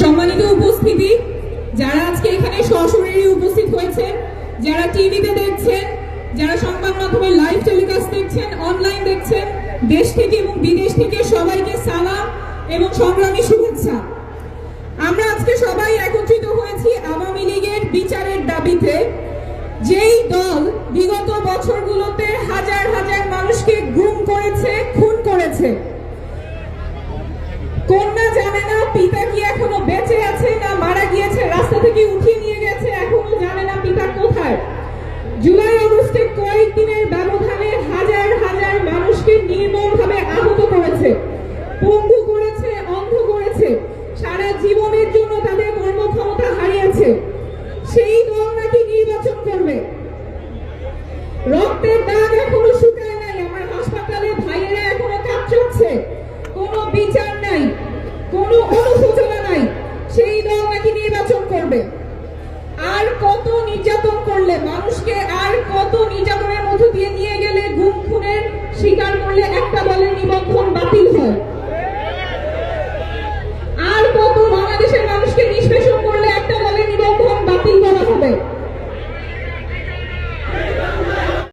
সম্মানিত উপস্থিতি, যারা আজকে এখানে সশরীরে উপস্থিত হয়েছেন, যারা টিভিতে দেখছেন, যারা সংবাদ মাধ্যমে লাইভ টেলিকাস্ট দেখছেন অনলাইন দেখছেন, দেশ থেকে এবং বিদেশ থেকে সবাইকে সালাম এবং সংগ্রামী শুভেচ্ছা। আমরা আজকে সবাই একত্রিত হয়েছি আওয়ামী লীগের বিচারের দাবিতে। যেই দল বিগত বছরগুলোতে হাজার হাজার মানুষকে গুম করেছে, খুন করেছে। কন্যা পিতা কি এখনও বেঁচে আছে না মারা গিয়েছে? রাস্তা থেকে উঠিয়ে নিয়ে গেছে, এখনও জানে না পিতা কোথায়। জুলাই আগস্টে কয়েকদিনের ব্যবধানে হাজার হাজার মানুষকে নির্মমভাবে আহত করেছে। পঙ্গু করেছে, অন্ধ করেছে। সারা জীবনের জন্য তাদের কর্মক্ষমতা হারিয়েছে। সেই দল নাকি নির্বাচন করবে। কোনো সূচনা নাই। সেই দল নাকি নির্বাচন করবে। আর কত নির্যাতন করলে, মানুষকে আর কত নির্যাতনের মধ্য দিয়ে নিয়ে গেলে গুম খুনের শিকার করলে একটা দলের নিবন্ধন